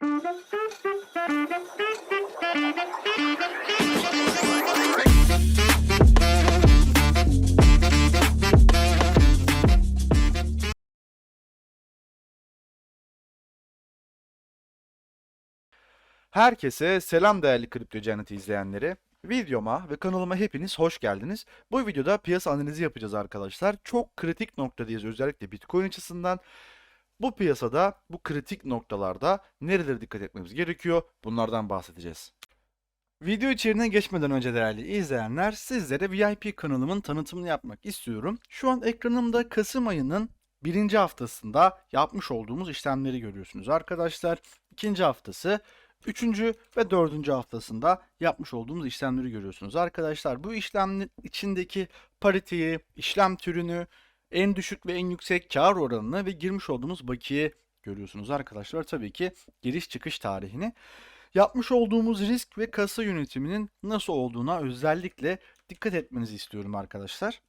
Herkese selam değerli Kripto Cenneti izleyenleri. Videoma ve kanalıma hepiniz hoş geldiniz. Bu videoda piyasa analizi yapacağız arkadaşlar. Çok kritik noktadayız özellikle Bitcoin açısından. Bu piyasada, bu kritik noktalarda nerelere dikkat etmemiz gerekiyor? Bunlardan bahsedeceğiz. Video içeriğine geçmeden önce değerli izleyenler sizlere VIP kanalımın tanıtımını yapmak istiyorum. Şu an ekranımda Kasım ayının birinci haftasında yapmış olduğumuz işlemleri görüyorsunuz arkadaşlar. İkinci haftası, üçüncü ve dördüncü haftasında yapmış olduğumuz işlemleri görüyorsunuz arkadaşlar. Bu işlemin içindeki pariteyi, işlem türünü, en düşük ve en yüksek kar oranını ve girmiş olduğumuz bakiye görüyorsunuz arkadaşlar. Tabii ki giriş çıkış tarihini. Yapmış olduğumuz risk ve kasa yönetiminin nasıl olduğuna özellikle dikkat etmenizi istiyorum arkadaşlar.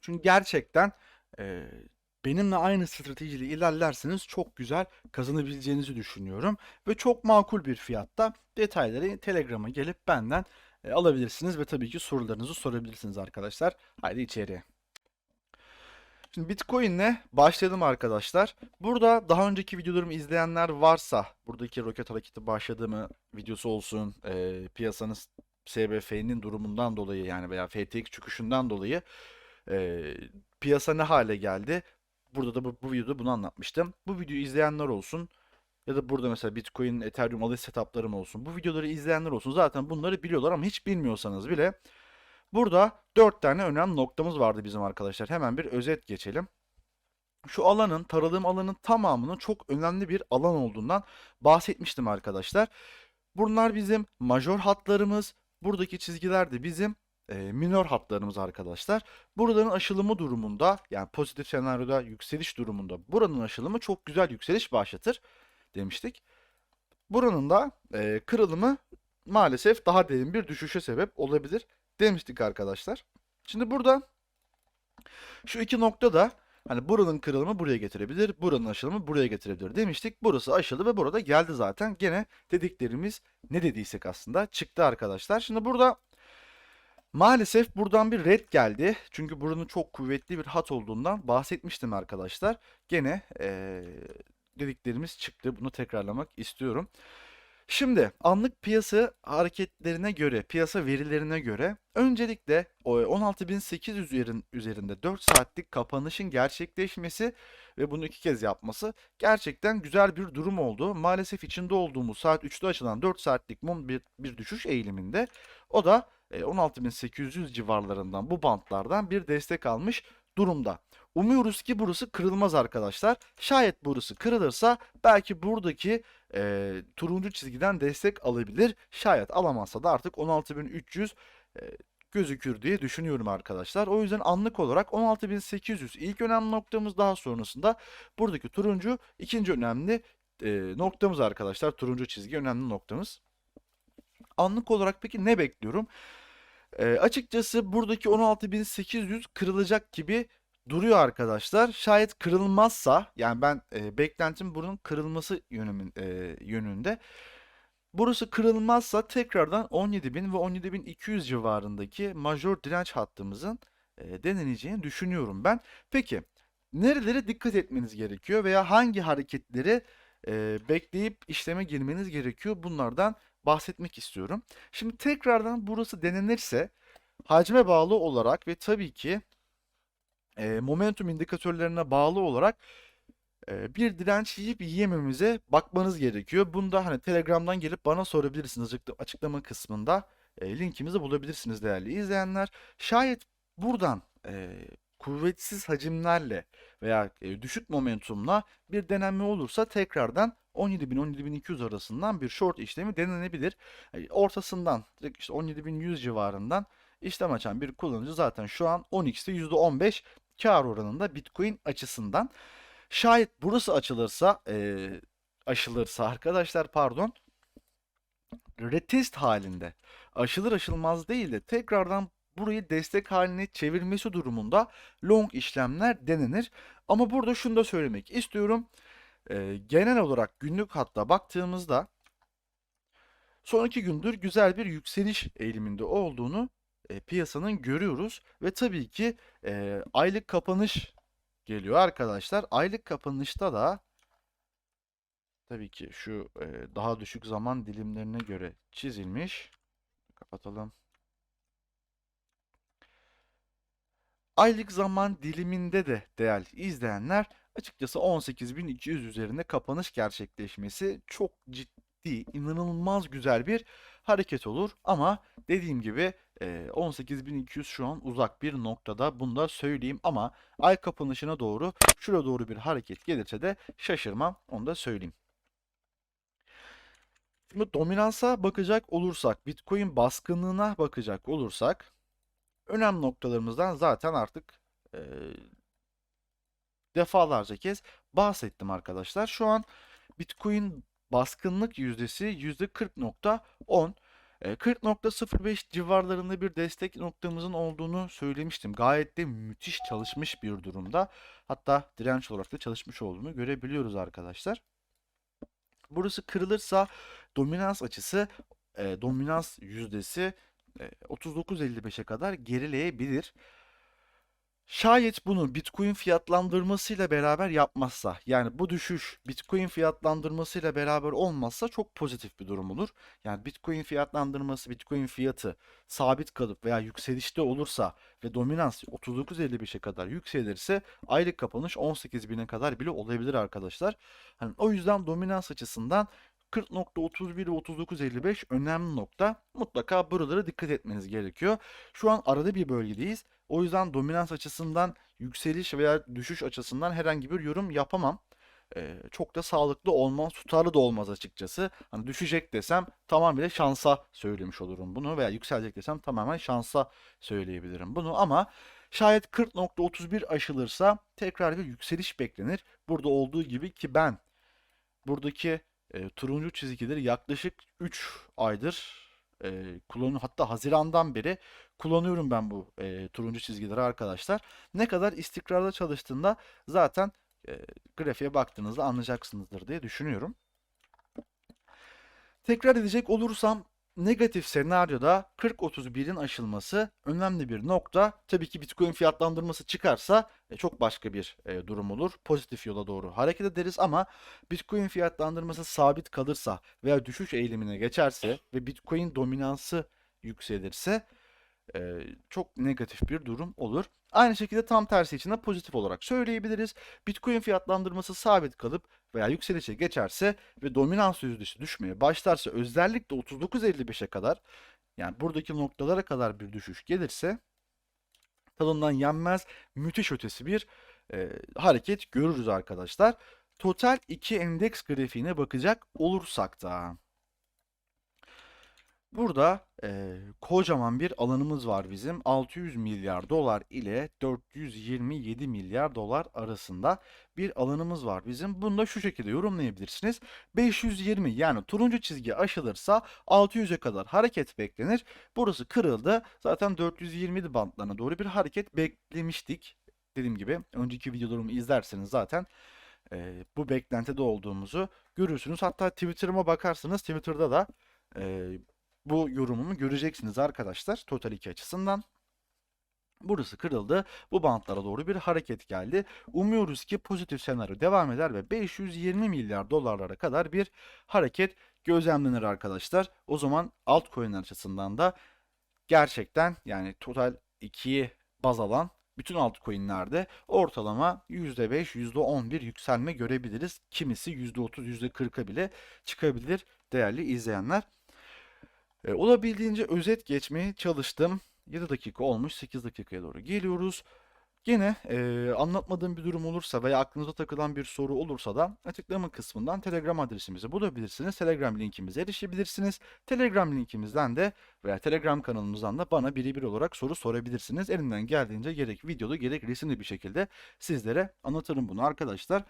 Çünkü gerçekten e, benimle aynı stratejiyle ilerlerseniz çok güzel kazanabileceğinizi düşünüyorum. Ve çok makul bir fiyatta detayları Telegram'a gelip benden e, alabilirsiniz ve tabii ki sorularınızı sorabilirsiniz arkadaşlar. Haydi içeriye. Şimdi Bitcoin'le başladım arkadaşlar. Burada daha önceki videolarımı izleyenler varsa buradaki roket hareketi başladığımı videosu olsun, e, piyasanın SBF'nin durumundan dolayı yani veya FTX çıkışından dolayı e, piyasa ne hale geldi? Burada da bu, bu videoda bunu anlatmıştım. Bu videoyu izleyenler olsun ya da burada mesela Bitcoin, Ethereum alış setuplarım olsun. Bu videoları izleyenler olsun. Zaten bunları biliyorlar ama hiç bilmiyorsanız bile Burada 4 tane önemli noktamız vardı bizim arkadaşlar. Hemen bir özet geçelim. Şu alanın, taradığım alanın tamamının çok önemli bir alan olduğundan bahsetmiştim arkadaşlar. Bunlar bizim major hatlarımız. Buradaki çizgiler de bizim e, minor hatlarımız arkadaşlar. Buraların aşılımı durumunda yani pozitif senaryoda yükseliş durumunda buranın aşılımı çok güzel yükseliş başlatır demiştik. Buranın da e, kırılımı maalesef daha derin bir düşüşe sebep olabilir demiştik arkadaşlar. Şimdi burada şu iki nokta da hani buranın kırılımı buraya getirebilir, buranın aşılımı buraya getirebilir demiştik. Burası aşıldı ve burada geldi zaten. Gene dediklerimiz ne dediysek aslında çıktı arkadaşlar. Şimdi burada maalesef buradan bir red geldi. Çünkü buranın çok kuvvetli bir hat olduğundan bahsetmiştim arkadaşlar. Gene ee, dediklerimiz çıktı. Bunu tekrarlamak istiyorum. Şimdi anlık piyasa hareketlerine göre, piyasa verilerine göre öncelikle o 16.800 üzerin- üzerinde 4 saatlik kapanışın gerçekleşmesi ve bunu iki kez yapması gerçekten güzel bir durum oldu. Maalesef içinde olduğumuz saat 3'te açılan 4 saatlik mum bir, bir düşüş eğiliminde o da e, 16.800 civarlarından bu bantlardan bir destek almış durumda. Umuyoruz ki burası kırılmaz arkadaşlar. Şayet burası kırılırsa belki buradaki e, turuncu çizgiden destek alabilir. Şayet alamazsa da artık 16.300 e, gözükür diye düşünüyorum arkadaşlar. O yüzden anlık olarak 16.800 ilk önemli noktamız daha sonrasında buradaki turuncu ikinci önemli e, noktamız arkadaşlar. Turuncu çizgi önemli noktamız. Anlık olarak peki ne bekliyorum? E, açıkçası buradaki 16.800 kırılacak gibi duruyor arkadaşlar. Şayet kırılmazsa yani ben e, beklentim bunun kırılması yönümün, e, yönünde. Burası kırılmazsa tekrardan 17.000 ve 17.200 civarındaki major direnç hattımızın e, deneneceğini düşünüyorum ben. Peki nerelere dikkat etmeniz gerekiyor veya hangi hareketleri e, bekleyip işleme girmeniz gerekiyor bunlardan bahsetmek istiyorum. Şimdi tekrardan burası denenirse hacme bağlı olarak ve tabii ki e, momentum indikatörlerine bağlı olarak e, bir direnç yiyip yiyememize bakmanız gerekiyor. Bunda hani Telegram'dan gelip bana sorabilirsiniz açıkla- açıklama kısmında e, linkimizi bulabilirsiniz değerli izleyenler. Şayet buradan e, kuvvetsiz hacimlerle veya e, düşük momentumla bir denenme olursa tekrardan 17.000-17.200 arasından bir short işlemi denenebilir. E, ortasından işte 17.100 civarından işlem açan bir kullanıcı zaten şu an 10x'te %15 kar oranında Bitcoin açısından. Şayet burası açılırsa, e, aşılırsa arkadaşlar pardon, retest halinde aşılır aşılmaz değil de tekrardan burayı destek haline çevirmesi durumunda long işlemler denenir. Ama burada şunu da söylemek istiyorum. e, genel olarak günlük hatta baktığımızda son iki gündür güzel bir yükseliş eğiliminde olduğunu e, piyasanın görüyoruz ve tabii ki e, aylık kapanış geliyor arkadaşlar. Aylık kapanışta da tabii ki şu e, daha düşük zaman dilimlerine göre çizilmiş. Kapatalım. Aylık zaman diliminde de değerli izleyenler açıkçası 18.200 üzerinde kapanış gerçekleşmesi çok ciddi, inanılmaz güzel bir hareket olur. Ama dediğim gibi 18.200 şu an uzak bir noktada bunu da söyleyeyim ama ay kapanışına doğru şuraya doğru bir hareket gelirse de şaşırmam onu da söyleyeyim. Şimdi dominansa bakacak olursak, Bitcoin baskınlığına bakacak olursak önemli noktalarımızdan zaten artık e, defalarca kez bahsettim arkadaşlar. Şu an Bitcoin baskınlık yüzdesi %40.10. E, 40.05 civarlarında bir destek noktamızın olduğunu söylemiştim. Gayet de müthiş çalışmış bir durumda. Hatta direnç olarak da çalışmış olduğunu görebiliyoruz arkadaşlar. Burası kırılırsa dominans açısı, e, dominans yüzdesi e, 39.55'e kadar gerileyebilir. Şayet bunu Bitcoin fiyatlandırmasıyla beraber yapmazsa, yani bu düşüş Bitcoin fiyatlandırmasıyla beraber olmazsa çok pozitif bir durum olur. Yani Bitcoin fiyatlandırması, Bitcoin fiyatı sabit kalıp veya yükselişte olursa ve dominans 39.55'e kadar yükselirse aylık kapanış 18.000'e kadar bile olabilir arkadaşlar. Hani o yüzden dominans açısından 40.31 ve 39.55 önemli nokta. Mutlaka buralara dikkat etmeniz gerekiyor. Şu an arada bir bölgedeyiz. O yüzden dominans açısından yükseliş veya düşüş açısından herhangi bir yorum yapamam. Ee, çok da sağlıklı olmaz, tutarlı da olmaz açıkçası. Hani düşecek desem tamamıyla şansa söylemiş olurum bunu veya yükselecek desem tamamen şansa söyleyebilirim bunu ama şayet 40.31 aşılırsa tekrar bir yükseliş beklenir. Burada olduğu gibi ki ben buradaki e, turuncu çizgileri yaklaşık 3 aydır e, kullanıyorum. Hatta Haziran'dan beri kullanıyorum ben bu e, turuncu çizgileri arkadaşlar. Ne kadar istikrarlı çalıştığında zaten e, grafiğe baktığınızda anlayacaksınızdır diye düşünüyorum. Tekrar edecek olursam negatif senaryoda 40-31'in aşılması önemli bir nokta. Tabii ki Bitcoin fiyatlandırması çıkarsa e, çok başka bir e, durum olur. Pozitif yola doğru hareket ederiz ama Bitcoin fiyatlandırması sabit kalırsa veya düşüş eğilimine geçerse ve Bitcoin dominansı yükselirse e, çok negatif bir durum olur. Aynı şekilde tam tersi için de pozitif olarak söyleyebiliriz. Bitcoin fiyatlandırması sabit kalıp veya yükselişe geçerse ve dominans yüzdesi düşmeye başlarsa özellikle 39.55'e kadar yani buradaki noktalara kadar bir düşüş gelirse tadından yenmez müthiş ötesi bir e, hareket görürüz arkadaşlar. Total 2 endeks grafiğine bakacak olursak da Burada e, kocaman bir alanımız var bizim. 600 milyar dolar ile 427 milyar dolar arasında bir alanımız var bizim. Bunu da şu şekilde yorumlayabilirsiniz. 520 yani turuncu çizgi aşılırsa 600'e kadar hareket beklenir. Burası kırıldı. Zaten 420 bantlarına doğru bir hareket beklemiştik. Dediğim gibi önceki videolarımı izlerseniz zaten e, bu beklentide olduğumuzu görürsünüz. Hatta Twitter'ıma bakarsanız Twitter'da da bu yorumumu göreceksiniz arkadaşlar Total 2 açısından. Burası kırıldı. Bu bantlara doğru bir hareket geldi. Umuyoruz ki pozitif senaryo devam eder ve 520 milyar dolarlara kadar bir hareket gözlemlenir arkadaşlar. O zaman altcoin açısından da gerçekten yani total 2'yi baz alan bütün altcoin'lerde ortalama %5, %10 bir yükselme görebiliriz. Kimisi %30, %40'a bile çıkabilir değerli izleyenler. E, olabildiğince özet geçmeye çalıştım. 7 dakika olmuş, 8 dakikaya doğru geliyoruz. Yine e, anlatmadığım bir durum olursa veya aklınıza takılan bir soru olursa da açıklama kısmından Telegram adresimizi bulabilirsiniz. Telegram linkimize erişebilirsiniz. Telegram linkimizden de veya Telegram kanalımızdan da bana birebir olarak soru sorabilirsiniz. Elimden geldiğince gerek videolu gerek resimli bir şekilde sizlere anlatırım bunu arkadaşlar.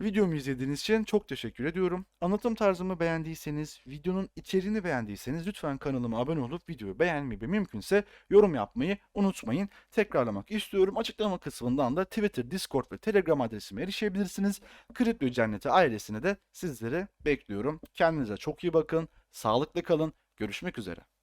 Videomu izlediğiniz için çok teşekkür ediyorum. Anlatım tarzımı beğendiyseniz, videonun içeriğini beğendiyseniz lütfen kanalıma abone olup videoyu beğenmeyi ve mümkünse yorum yapmayı unutmayın. Tekrarlamak istiyorum. Açıklama kısmından da Twitter, Discord ve Telegram adresime erişebilirsiniz. Kripto Cenneti ailesine de sizleri bekliyorum. Kendinize çok iyi bakın. Sağlıklı kalın. Görüşmek üzere.